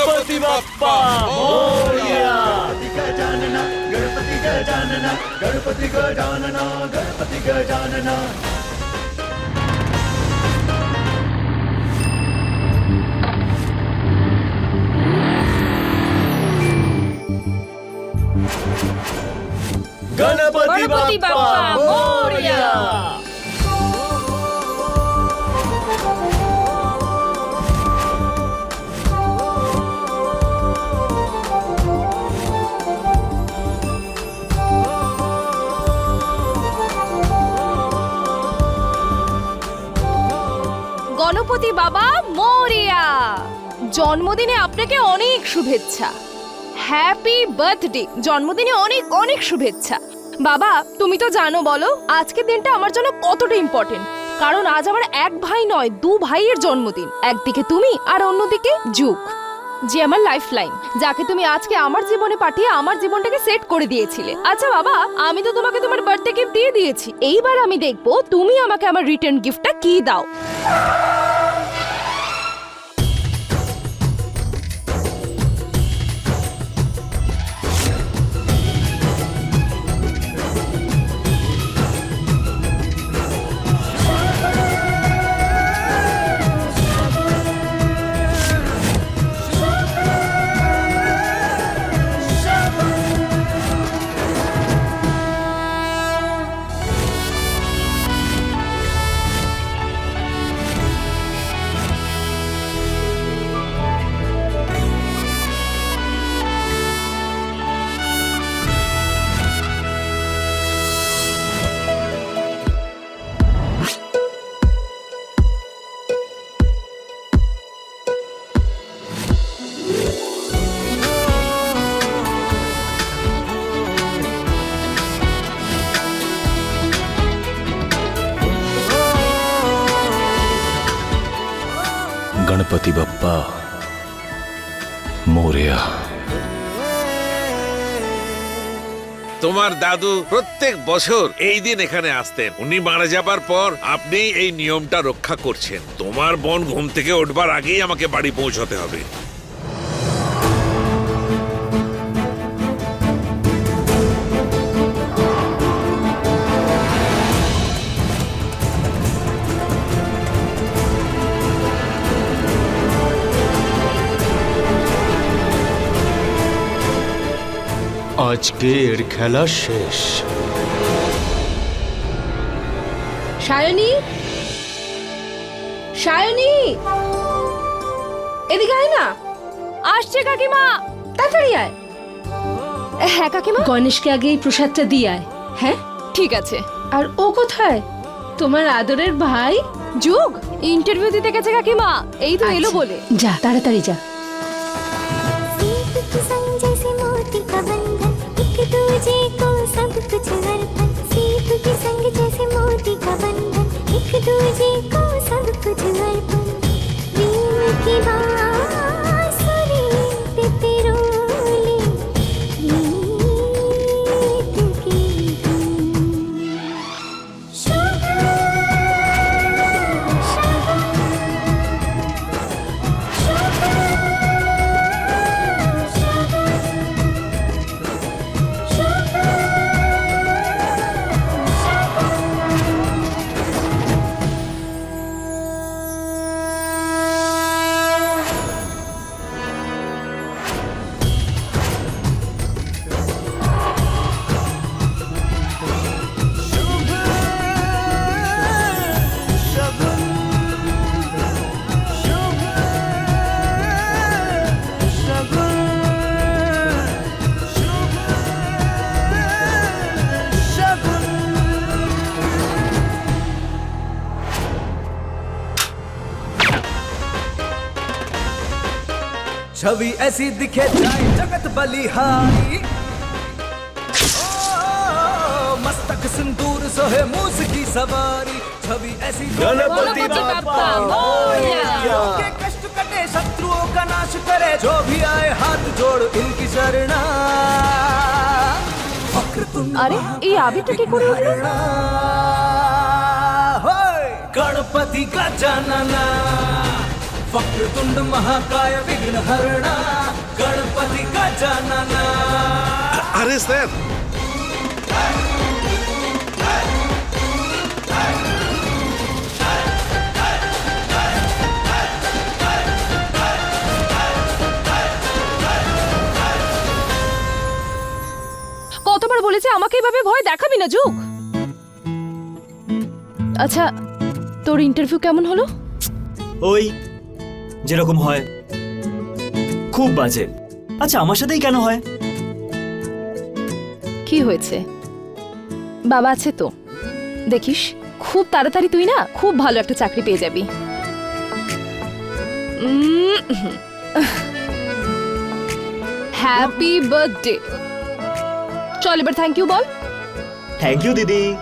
गणपति बप्पा मोरया गजानना गणपति गजानना गणपति गजानना गणपति गजानना गणपति गणपति बप्पा बप्पा मोरया গণপতি বাবা মরিয়া। জন্মদিনে আপনাকে অনেক শুভেচ্ছা। হ্যাপি বার্থডে জন্মদিনে অনেক অনেক শুভেচ্ছা। বাবা, তুমি তো জানো বলো, আজকের দিনটা আমার জন্য কতটা ইম্পর্টেন্ট কারণ আজ আমার এক ভাই নয়, দু ভাইয়ের জন্মদিন। একদিকে তুমি আর অন্যদিকে যুগ। যে আমার লাইফ লাইন যাকে তুমি আজকে আমার জীবনে পাঠিয়ে আমার জীবনটাকে সেট করে দিয়েছিলে। আচ্ছা বাবা, আমি তো তোমাকে তোমার বার্থডে গিফট দিয়ে দিয়েছি। এইবার আমি দেখব তুমি আমাকে আমার রিটার্ন গিফটটা কি দাও। গণপতি বাপ্পা মোরিয়া তোমার দাদু প্রত্যেক বছর এই দিন এখানে আসতেন। উনি মারা যাবার পর আপনি এই নিয়মটা রক্ষা করছেন। তোমার বোন ঘুম থেকে উঠবার আগেই আমাকে বাড়ি পৌঁছতে হবে। আজকের খেলা শেষ। সায়নী? সায়নী? এদিকে আয় না। আসছে কাকিমা। তাড়াতাড়ি আয়। হ্যাঁ কাকিমা? গণেশকে আগে এই প্রসাদটা দিয়ে আয়। হ্যাঁ? ঠিক আছে। আর ও কোথায়? তোমার আদরের ভাই? যুগ ইন্টারভিউ দিতে গেছে কাকিমা। এই তো এলো আচ্ছা, বলে। যা তাড়াতাড়ি যা। छवि ऐसी दिखे जाए जगत बलिहारी ओ, मस्तक सिंदूर सोहे मूस की सवारी छवि ऐसी गणपति बप्पा मोरया के कष्ट कटे शत्रुओं का नाश करे जो भी आए हाथ जोड़ इनकी शरणा वक्रतुंड আরে এই আবিরটা কি করে উঠলো महावीरणा। होय, गणपति का जानना वक्रतुंड महाकाय विघ्न हरणा गणपति का जानना আরে স্যার কতবার বলেছে আমাকে এভাবে ভয় দেখাবি না যুগ আচ্ছা তোর ইন্টারভিউ কেমন হলো ওই যেরকম হয়। খুব বাজে। আচ্ছা আমার সাথেই কেন হয়? কি হয়েছে? বাবা আছে তো। দেখিস খুব তাড়াতাড়ি তুই না খুব ভালো একটা চাকরি পেয়ে যাবি। হ্যাপি বার্থডে চল এবার থ্যাংক ইউ বল। থ্যাংক ইউ দিদি।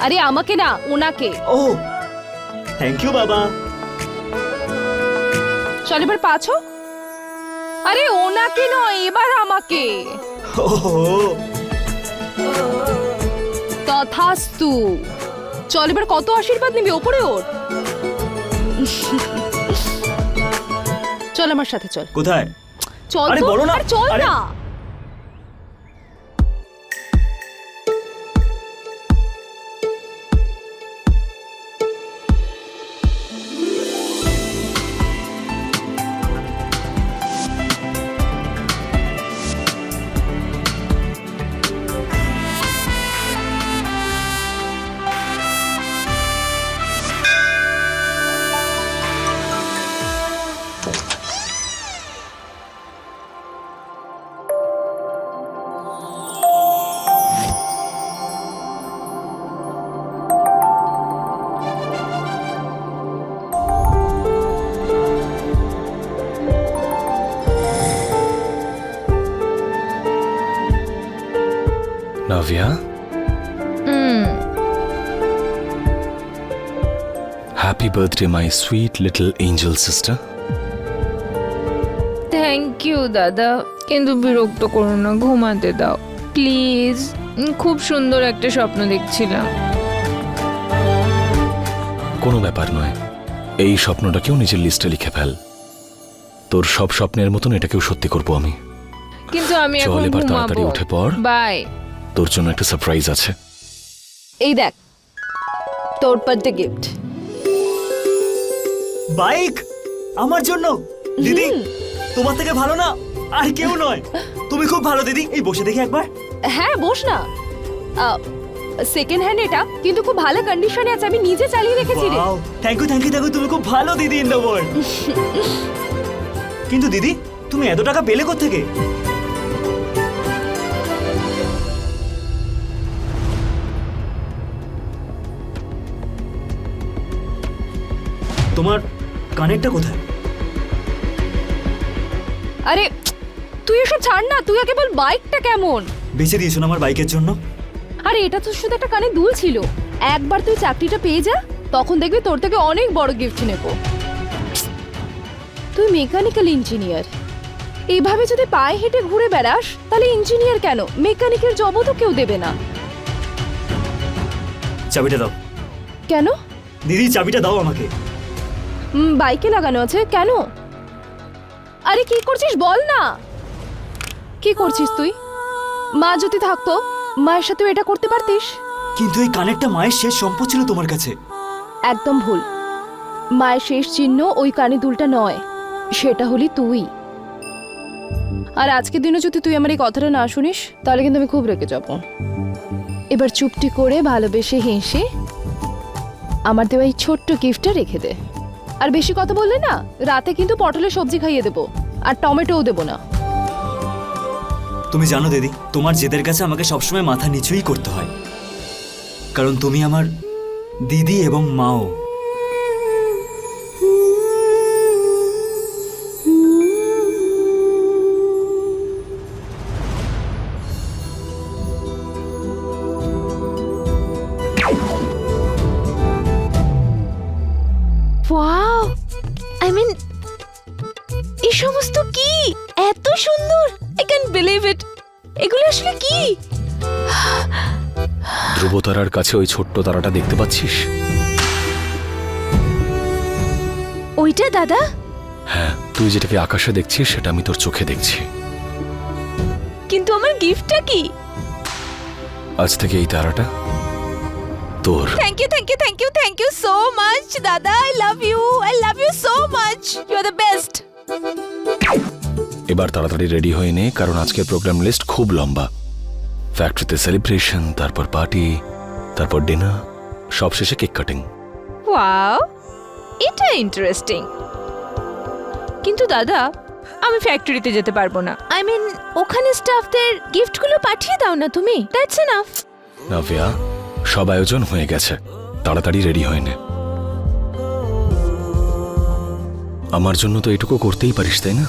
আরে আমাকে না ওনাকে। ও থ্যাংক ইউ বাবা। চল এবার পাছো আরে ওনাকে নয় এবার আমাকে। তথাস্তু। চল এবার কত আশীর্বাদ নিবি ওপরে ওর। চল আমার সাথে চল। কোথায়? চল তো, বলো না, আরে চল না। Navya? Happy birthday, my sweet little angel sister. Thank you দাদা। কিন্তু বিরক্ত করো না ঘুমাতে দাও। প্লিজ খুব সুন্দর একটা স্বপ্ন দেখছিলাম। কোনো ব্যাপার নয়। এই স্বপ্নটাকেও নিজের লিস্টে লিখে ফেল। তোর সব স্বপ্নের মতন এটাকেও সত্যি করব আমি। কিন্তু আমি চল এখন এবার তাড়াতাড়ি ঘুমাবো উঠে পড়। বাই তোর জন্য একটা সারপ্রাইজ আছে। এই দেখ তোর বার্থডে গিফট বাইক? আমার জন্য? দিদি তোমার থেকে ভালো না? আর কেউ নয়। তুমি খুব ভালো দিদি। এই বসে দেখি একবার। হ্যাঁ বস না। সেকেন্ড হ্যান্ড এটা কিন্তু খুব ভালো কন্ডিশনে আছে আমি নিজে চালিয়ে রেখেছি রে। Thank you thank you thank you তুমি খুব ভালো দিদি ইন দ্য ওয়ার্ল্ড কিন্তু দিদি তুমি এত টাকা পেলে থেকে তোমার কানেরটা কোথায়? আরে তুই এসব ছাড় না তুই আগে বল বাইকটা কেমন? বেঁচে দিয়েছ না আমার বাইকের জন্য? আরে এটা তো শুধু একটা কানে দুল ছিল। একবার তুই চাকরিটা পেয়ে যা তখন দেখবি তোর থেকে অনেক বড় গিফট নেব। তুই মেকানিক্যাল ইঞ্জিনিয়ার এইভাবে যদি পায়ে হেঁটে ঘুরে বেড়াস তাহলে ইঞ্জিনিয়ার কেন? মেকানিকের জবও তো কেউ দেবে না। চাবিটা দাও। কেন? দিদি চাবিটা দাও আমাকে। বাইকে লাগানো আছে কেন? আরে কি করছিস? বল না। কি করছিস তুই? মা যদি থাকতো মায়ের সাথেও এটা করতে পারতিস? কিন্তু এই কানেরটা মায়ের শেষ সম্পদ ছিল তোমার কাছে। একদম ভুল। মায়ের শেষ চিহ্ন ওই কানে দুলটা নয় সেটা হলি তুই। আর আজকের দিনও যদি তুই আমার এই কথাটা না শুনিস তাহলে কিন্তু আমি খুব রেগে যাব। এবার চুপটি করে ভালোবেসে হেসে আমার দেওয়া এই ছোট্ট গিফটটা রেখে দে। আর বেশি কথা বললে না, রাতে কিন্তু পটলের সবজি খাইয়ে দেবো, আর টমেটোও দেবো না। তুমি জানো দিদি, তোমার জেদের কাছে আমাকে সবসময় মাথা নিচুই করতে হয়। কারণ তুমি আমার দিদি এবং মাও। সমস্ত কি? এত সুন্দর! আই ক্যান বিলিভ ইট এগুলো আসলে কি? ধ্রুবতারার কাছে ওই ছোট্ট তারাটা দেখতে পাচ্ছিস? ওইটা দাদা? হ্যাঁ তুই যেটাকে আকাশে দেখছিস সেটা আমি তোর চোখে দেখছি। কিন্তু আমার গিফটটা কি? আজ থেকে এই তারাটা তোর। Thank you thank you thank you thank you so much দাদা I love you I love you so much you are the best এবার তাড়াতাড়ি রেডি হয়ে নে কারণ আজকের প্রোগ্রাম লিস্ট খুব লম্বা। ফ্যাক্টরিতে সেলিব্রেশন তারপর পার্টি তারপর ডিনার সব শেষে কেক কাটিং ওয়াও এটা ইন্টারেস্টিং কিন্তু দাদা আমি ফ্যাক্টরিতে যেতে পারব না। আই মিন ওখানে স্টাফদের গিফটগুলো পাঠিয়ে দাও না তুমি। দ্যাটস এনাফ নাভিয়া সব আয়োজন হয়ে গেছে। তাড়াতাড়ি রেডি হয়ে নে। আমার জন্য তো এটুকু করতেই পারিস তাই না?